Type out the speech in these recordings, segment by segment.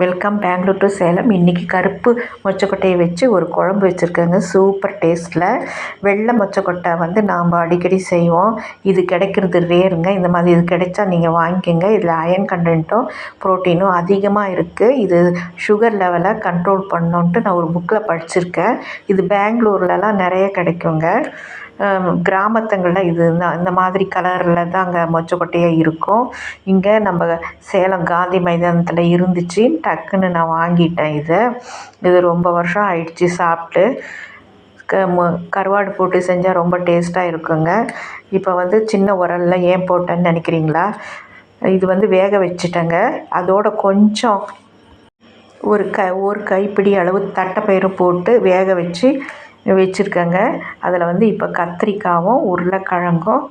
Welcome Bangalore to Salem இன்றைக்கி கருப்பு மொச்சக்கொட்டையை வச்சு ஒரு குழம்பு வச்சுருக்கேங்க. சூப்பர் டேஸ்ட்டில் வெள்ளை மொச்சக்கொட்டை வந்து நாம் அடிக்கடி செய்வோம். இது கிடைக்கிறது ரேருங்க இந்த மாதிரி இது கிடைச்சா நீங்கள் வாங்கிக்கோங்க. இதில் அயன் கண்டென்ட்டும் ப்ரோட்டீனும் அதிகமாக இருக்குது இது சுகர் லெவலை கண்ட்ரோல் பண்ணோன்ட்டு நான் ஒரு புக்கில் படிச்சிருக்கேன். இது பெங்களூர்லலாம் நிறைய கிடைக்குங்க. கிராமத்துங்களில் இது தான் இந்த மாதிரி கலரில் தான் தாங்க கொட்டையாக இருக்கும். இங்கே நம்ம சேலம் காந்தி மைதானத்தில் இருந்துச்சு. டக்குன்னு நான் வாங்கிட்டேன் இதை. இது ரொம்ப வருஷம் ஆயிடுச்சு சாப்பிட்டு. க கருவாடு போட்டு செஞ்சால் ரொம்ப டேஸ்ட்டாக இருக்குங்க. இப்போ வந்து சின்ன உரலில் ஏன் போட்டேன்னு நினைக்கிறீங்களா? இது வந்து வேக வச்சுட்டேங்க. அதோட கொஞ்சம் ஒரு க ஒரு கைப்பிடி அளவு தட்டைப்பயிறு போட்டு வேக வச்சு வச்சுருக்கேங்க. அதில் வந்து இப்போ கத்திரிக்காயும் உருளைக்கிழங்கும்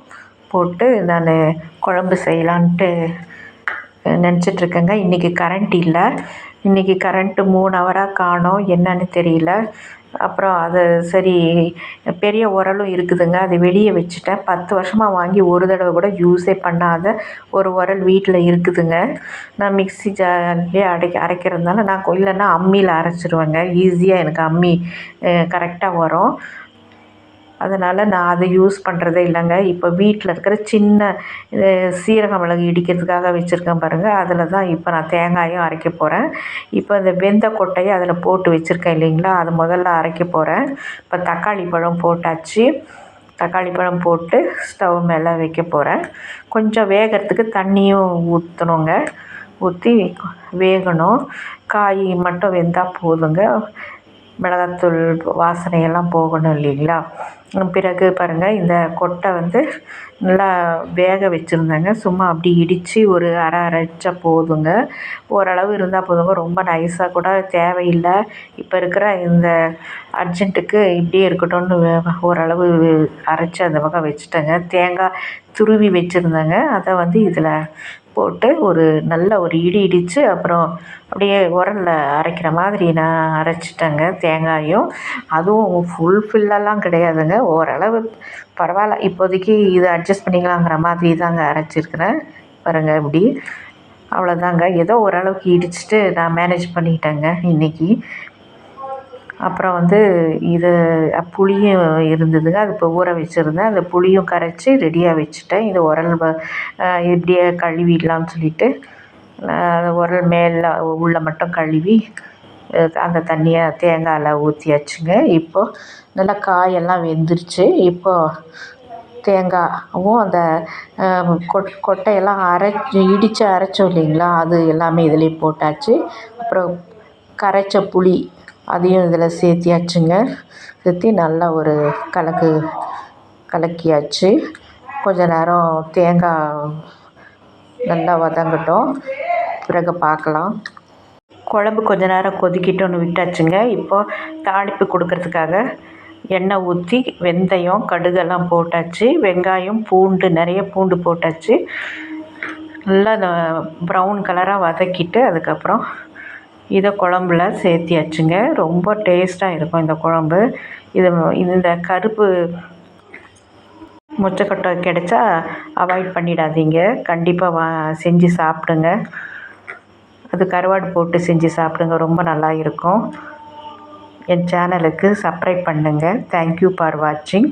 போட்டு நான் குழம்பு செய்யலான்ட்டு நினச்சிட்ருக்கேங்க. இன்றைக்கி கரண்ட் இல்லை. இன்றைக்கி கரண்ட்டு மூணு ஹவராக காணோம். என்னன்னு தெரியல. அப்புறம் அது சரி பெரிய உரலும் இருக்குதுங்க. அது வெளியே வச்சுட்டேன். பத்து வருஷமாக வாங்கி ஒரு தடவை கூட யூஸே பண்ணாத ஒரு உரல் வீட்டில் இருக்குதுங்க. நான் மிக்ஸி ஜார்லேயே அடைக்க அரைக்கிறதுனால நான் இல்லைன்னா அம்மியில் அரைச்சிருவேங்க. ஈஸியாக எனக்கு அம்மி கரெக்டாக வரும். அதனால் நான் அதை யூஸ் பண்ணுறதே இல்லைங்க. இப்போ வீட்டில் இருக்கிற சின்ன சீரக மிளகு இடிக்கிறதுக்காக வச்சுருக்கேன் பாருங்கள் அதில் தான் இப்போ நான் தேங்காயும் அரைக்க போகிறேன் இப்போ இந்த வெந்த கொட்டையை அதில் போட்டு வச்சுருக்கேன் இல்லைங்களா? அது முதல்ல அரைக்க போகிறேன் இப்போ தக்காளி பழம் போட்டாச்சு. தக்காளி பழம் போட்டு ஸ்டவ் மேலே வைக்க போகிறேன் கொஞ்சம் வேகிறதுக்கு தண்ணியும் ஊற்றணுங்க ஊற்றி வேகணும். காய் மட்டும் வெந்தால் போதுங்க. மிளகாத்தூள் வாசனையெல்லாம் போகணும் இல்லைங்களா? பிறகு பாருங்கள் இந்த கொட்டை வந்து நல்லா வேக வச்சுருந்தேங்க. சும்மா அப்படி இடித்து ஒரு அரை அரைச்சா போதுங்க. ஓரளவு இருந்தால் போதுங்க. ரொம்ப நைஸாக கூட தேவையில்லை. இப்போ இருக்கிற இந்த அர்ஜென்ட்டுக்கு இப்படியே இருக்கட்டும்னு ஓரளவு அரைச்சி அந்த பக்கம் வச்சுட்டேங்க. தேங்காய் துருவி வச்சுருந்தேங்க. அதை வந்து இதில் போட்டு ஒரு நல்ல ஒரு இடி இடித்து அப்புறம் அப்படியே உரல்ல அரைக்கிற மாதிரி நான் அரைச்சிட்டேங்க தேங்காயும். அதுவும் ஃபுல் ஃபில்லெல்லாம் கிடையாதுங்க. ஓரளவு பரவாயில்ல. இப்போதைக்கு இதை அட்ஜஸ்ட் பண்ணிக்கலாங்கிற மாதிரி தாங்க அரைச்சிருக்கிறேன். பாருங்கள் இப்படி. அவ்வளோதாங்க ஏதோ ஓரளவுக்கு இடிச்சிட்டு நான் மேனேஜ் பண்ணிட்டேங்க இன்றைக்கி அப்புறம் வந்து இது புளியும் இருந்ததுங்க. அது இப்போ ஊற வச்சுருந்தேன். அந்த புளியும் கரைச்சி ரெடியாக வச்சுட்டேன். இது உரல் இப்படியே கழுவிடலாம்னு சொல்லிட்டு உரல் மேலே உள்ள மட்டும் கழுவி அந்த தண்ணியை தேங்காயில் ஊற்றியாச்சுங்க இப்போது நல்லா காயெல்லாம் வெந்துருச்சு. இப்போது தேங்காயும் அந்த கொட் கொட்டையெல்லாம் அரைச்சி இடித்து அரைச்சோம் இல்லைங்களா? அது எல்லாமே இதிலே போட்டாச்சு. அப்புறம் கரைச்ச புளி அதையும் இதில் சேர்த்தியாச்சுங்க சேர்த்தி நல்லா ஒரு கலக்கு கலக்கியாச்சு. கொஞ்சம் நேரம் தேங்காய் நல்லா வதங்கட்டும். பிறகு பார்க்கலாம். குழம்பு கொஞ்ச நேரம் கொதிக்கிட்டோன்னு விட்டாச்சுங்க. இப்போது தாளிப்பு கொடுக்கறதுக்காக எண்ணெய் ஊற்றி வெந்தயம் கடுகெல்லாம் போட்டாச்சு. வெங்காயம் பூண்டு நிறைய பூண்டு போட்டாச்சு. நல்லா ப்ரௌன் கலராக வதக்கிட்டு அதுக்கப்புறம் இதை குழம்புல சேர்த்தியாச்சுங்க ரொம்ப டேஸ்ட்டாக இருக்கும் இந்த குழம்பு. இது இந்த கருப்பு மொச்சக்கொட்டை கிடைச்சா அவாய்ட் பண்ணிடாதீங்க. கண்டிப்பாக வா செஞ்சு சாப்பிடுங்க. அது கருவாடு போட்டு செஞ்சு சாப்பிடுங்க. ரொம்ப நல்லா இருக்கும். என் சேனலுக்கு சப்ஸ்கிரைப் பண்ணுங்கள் தேங்க்யூ ஃபார் வாட்சிங்